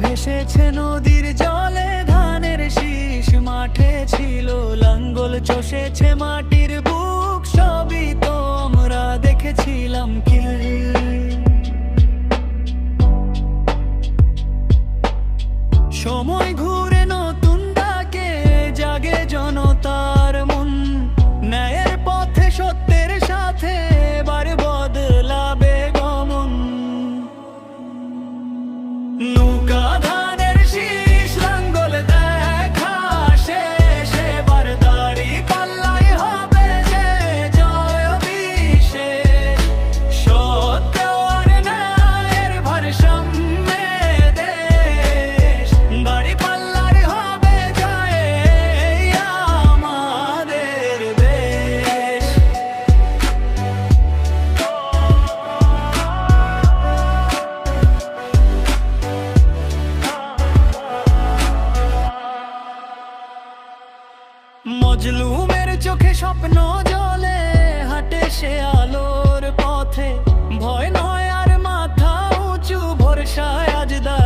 ভেসেছে নদীর জল। মজলুমের চোখে স্বপ্ন জলে, হাটে সে আলোর পথে। ভয় নয় আর মাথা উঁচু, ভরসায় আজদা